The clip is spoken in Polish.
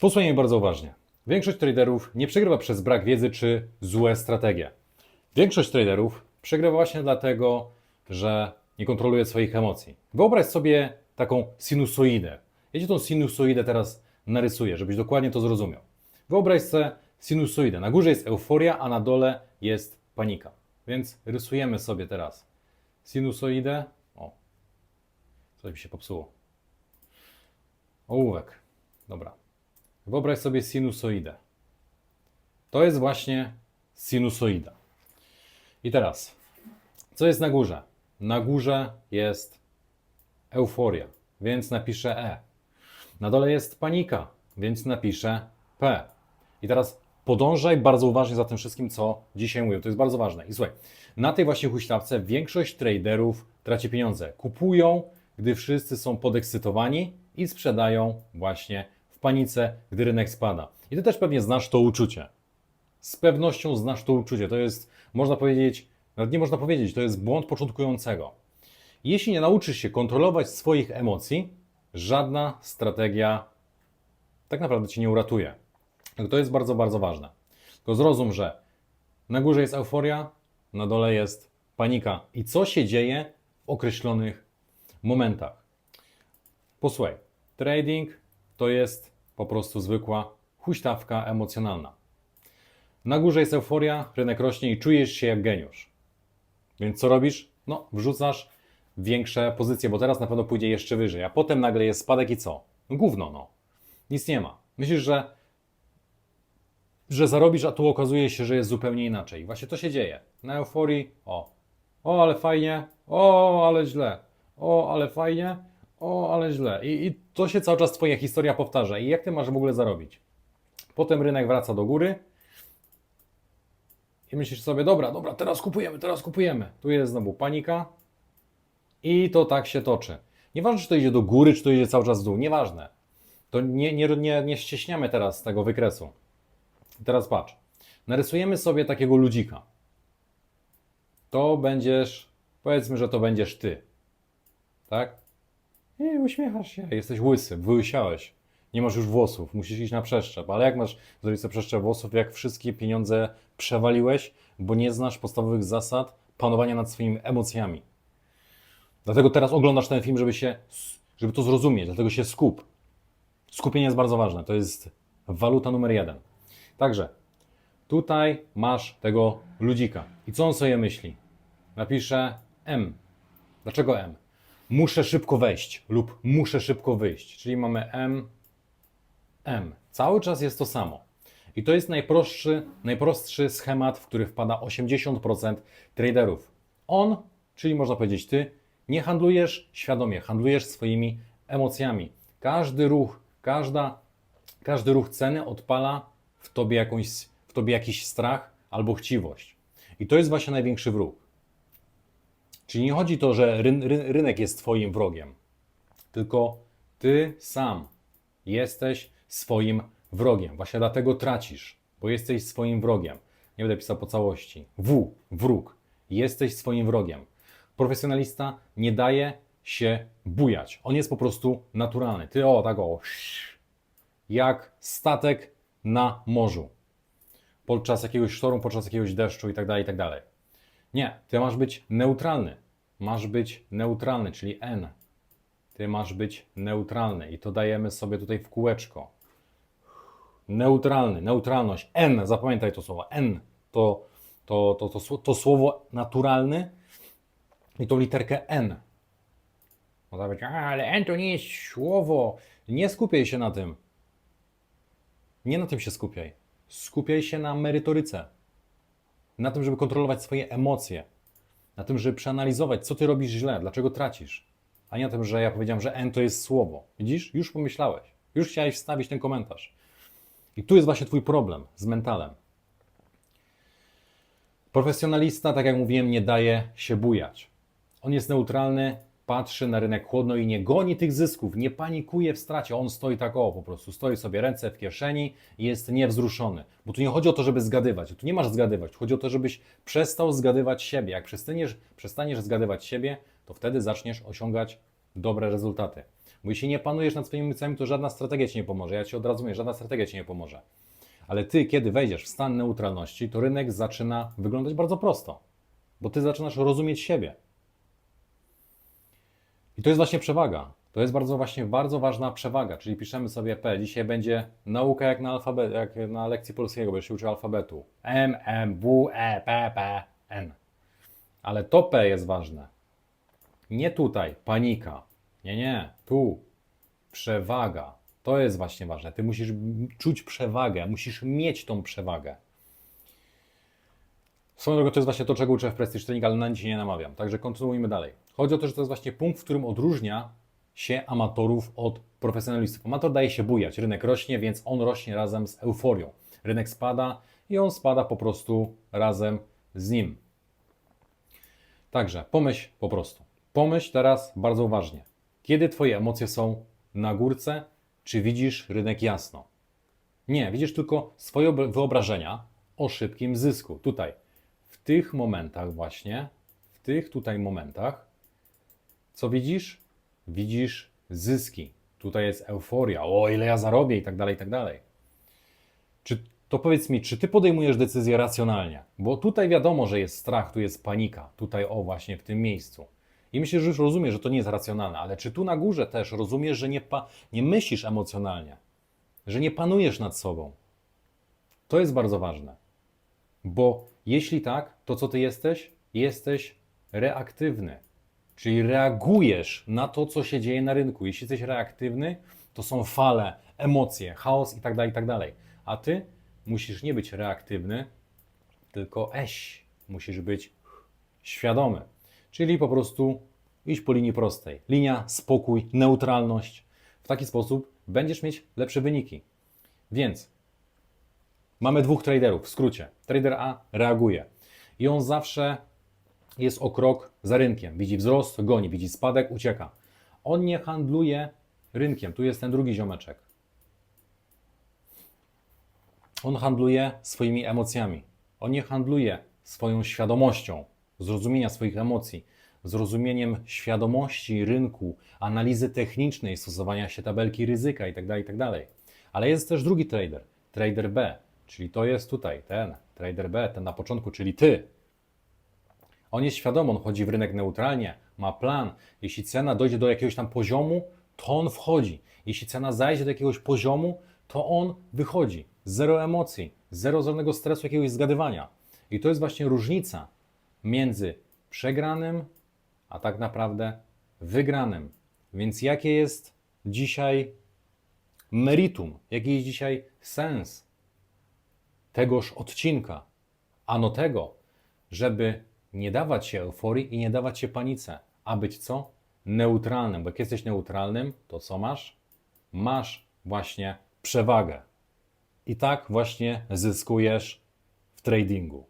Posłuchaj mnie bardzo uważnie. Większość traderów nie przegrywa przez brak wiedzy czy złe strategie. Większość traderów przegrywa właśnie dlatego, że nie kontroluje swoich emocji. Wyobraź sobie taką sinusoidę. Ja ci tą sinusoidę teraz narysuję, żebyś dokładnie to zrozumiał. Wyobraź sobie sinusoidę. Na górze jest euforia, a na dole jest panika. Więc rysujemy sobie teraz sinusoidę. O, coś mi się popsuło. Ołówek. Dobra. Wyobraź sobie sinusoidę. To jest właśnie sinusoida. I teraz, co jest na górze? Na górze jest euforia, więc napiszę E. Na dole jest panika, więc napiszę P. I teraz podążaj bardzo uważnie za tym wszystkim, co dzisiaj mówię. To jest bardzo ważne. I słuchaj, na tej właśnie huśtawce większość traderów traci pieniądze. Kupują, gdy wszyscy są podekscytowani i sprzedają właśnie panice, gdy rynek spada. I ty też pewnie znasz to uczucie. Z pewnością znasz to uczucie. To jest, można powiedzieć, nawet nie można powiedzieć, to jest błąd początkującego. Jeśli nie nauczysz się kontrolować swoich emocji, żadna strategia tak naprawdę cię nie uratuje. To jest bardzo, bardzo ważne. Tylko zrozum, że na górze jest euforia, na dole jest panika. I co się dzieje w określonych momentach? Posłuchaj, trading to jest po prostu zwykła huśtawka emocjonalna. Na górze jest euforia, rynek rośnie i czujesz się jak geniusz. Więc co robisz? No, wrzucasz większe pozycje, bo teraz na pewno pójdzie jeszcze wyżej, a potem nagle jest spadek i co? No gówno, no. Nic nie ma. Myślisz, że, że zarobisz, a tu okazuje się, że jest zupełnie inaczej. Właśnie to się dzieje. Na euforii, o, o, ale fajnie, o, ale źle, o, ale fajnie, o, ale źle. I, I to się cały czas Twoja historia powtarza. I jak Ty masz w ogóle zarobić? Potem rynek wraca do góry, i myślisz sobie, dobra, dobra, teraz kupujemy, teraz kupujemy. Tu jest znowu panika i to tak się toczy. Nieważne, czy to idzie do góry, czy to idzie cały czas w dół, nieważne. To nie, nie, nie, nie ścieśniamy teraz tego wykresu. Teraz patrz. Narysujemy sobie takiego ludzika. To będziesz, powiedzmy, że to będziesz ty. Tak? I uśmiechasz się. Jesteś łysy, wyłysiałeś. Nie masz już włosów, musisz iść na przeszczep. Ale jak masz zrobić sobie przeszczep włosów, jak wszystkie pieniądze przewaliłeś, bo nie znasz podstawowych zasad panowania nad swoimi emocjami. Dlatego teraz oglądasz ten film, żeby się, żeby to zrozumieć, dlatego się skup. Skupienie jest bardzo ważne, to jest waluta numer jeden. Także tutaj masz tego ludzika. I co on sobie myśli? Napisze M. Dlaczego M? Muszę szybko wejść lub muszę szybko wyjść. Czyli mamy M, M. Cały czas jest to samo. I to jest najprostszy, najprostszy schemat, w który wpada 80% traderów. On, czyli można powiedzieć ty, nie handlujesz świadomie, handlujesz swoimi emocjami. Każdy ruch, każda, każdy ruch ceny odpala w tobie, jakąś, w tobie jakiś strach albo chciwość. I to jest właśnie największy wróg. Czyli nie chodzi to, że ryn, ry, rynek jest twoim wrogiem, tylko ty sam jesteś swoim wrogiem. Właśnie dlatego tracisz, bo jesteś swoim wrogiem. Nie będę pisał po całości. W, wróg. Jesteś swoim wrogiem. Profesjonalista nie daje się bujać. On jest po prostu naturalny. Ty o, tak o, jak statek na morzu. Podczas jakiegoś sztormu, podczas jakiegoś deszczu i tak dalej, i tak dalej. Nie, ty masz być neutralny. Masz być neutralny, czyli N. Ty masz być neutralny i to dajemy sobie tutaj w kółeczko. Neutralny, neutralność. N, zapamiętaj to słowo. N to, to, to, to, to słowo naturalny i tą literkę N. Można powiedzieć, "A, ale N to nie jest słowo. Nie skupiaj się na tym. Nie na tym się skupiaj. Skupiaj się na merytoryce. Na tym, żeby kontrolować swoje emocje. Na tym, żeby przeanalizować, co ty robisz źle, dlaczego tracisz. A nie na tym, że ja powiedziałem, że N to jest słowo. Widzisz? Już pomyślałeś. Już chciałeś wstawić ten komentarz. I tu jest właśnie Twój problem z mentalem. Profesjonalista, tak jak mówiłem, nie daje się bujać. On jest neutralny, patrzy na rynek chłodno i nie goni tych zysków, nie panikuje w stracie. On stoi tak o, po prostu stoi sobie ręce w kieszeni i jest niewzruszony. Bo tu nie chodzi o to, żeby zgadywać. Tu nie masz zgadywać. Chodzi o to, żebyś przestał zgadywać siebie. Jak przestaniesz, przestaniesz zgadywać siebie, to wtedy zaczniesz osiągać dobre rezultaty. Bo jeśli nie panujesz nad swoimi emocjami, to żadna strategia ci nie pomoże. Ja ci od razu mówię, żadna strategia ci nie pomoże. Ale ty, kiedy wejdziesz w stan neutralności, to rynek zaczyna wyglądać bardzo prosto, bo ty zaczynasz rozumieć siebie. I to jest właśnie przewaga. To jest bardzo właśnie bardzo ważna przewaga, czyli piszemy sobie P. Dzisiaj będzie nauka jak na, alfabet, jak na lekcji polskiego, będziesz się uczył alfabetu. M, M, W, E, P, P, N. Ale to P jest ważne. Nie tutaj, panika. Nie, nie, tu. Przewaga. To jest właśnie ważne. Ty musisz czuć przewagę, musisz mieć tą przewagę. Swoją drogą to jest właśnie to, czego uczę w Prestige Training, ale na nic się nie namawiam. Także kontynuujmy dalej. Chodzi o to, że to jest właśnie punkt, w którym odróżnia się amatorów od profesjonalistów. Amator daje się bujać, rynek rośnie, więc on rośnie razem z euforią. Rynek spada i on spada po prostu razem z nim. Także pomyśl po prostu. Pomyśl teraz bardzo uważnie. Kiedy Twoje emocje są na górce, czy widzisz rynek jasno? Nie, widzisz tylko swoje ob- wyobrażenia o szybkim zysku. Tutaj, w tych momentach właśnie, w tych tutaj momentach, co widzisz? Widzisz zyski. Tutaj jest euforia, o ile ja zarobię i tak dalej, i tak dalej. Czy to powiedz mi, czy ty podejmujesz decyzję racjonalnie? Bo tutaj wiadomo, że jest strach, tu jest panika, tutaj o właśnie w tym miejscu. I myślę, że już rozumiesz, że to nie jest racjonalne, ale czy tu na górze też rozumiesz, że nie, nie myślisz emocjonalnie, że nie panujesz nad sobą? To jest bardzo ważne. Bo jeśli tak, to co ty jesteś? Jesteś reaktywny. Czyli reagujesz na to, co się dzieje na rynku. Jeśli jesteś reaktywny, to są fale, emocje, chaos i tak dalej, i tak. A ty musisz nie być reaktywny, tylko eś. Musisz być świadomy. Czyli po prostu iść po linii prostej. Linia, spokój, neutralność. W taki sposób będziesz mieć lepsze wyniki. Więc mamy dwóch traderów, w skrócie. Trader A reaguje i on zawsze jest o krok za rynkiem. Widzi wzrost, goni, widzi spadek, ucieka. On nie handluje rynkiem. Tu jest ten drugi ziomeczek. On handluje swoimi emocjami. On nie handluje swoją świadomością, zrozumienia swoich emocji, zrozumieniem świadomości rynku, analizy technicznej, stosowania się tabelki ryzyka itd. itd. Ale jest też drugi trader, trader B, czyli to jest tutaj ten trader B, ten na początku, czyli ty. On jest świadomy, on chodzi w rynek neutralnie, ma plan. Jeśli cena dojdzie do jakiegoś tam poziomu, to on wchodzi. Jeśli cena zajdzie do jakiegoś poziomu, to on wychodzi. Zero emocji, zero żadnego stresu, jakiegoś zgadywania. I to jest właśnie różnica między przegranym, a tak naprawdę wygranym. Więc jakie jest dzisiaj meritum, jaki jest dzisiaj sens tegoż odcinka? Ano tego, żeby nie dawać się euforii i nie dawać się panice, a być co? Neutralnym, bo jak jesteś neutralnym, to co masz? Masz właśnie przewagę. I tak właśnie zyskujesz w tradingu.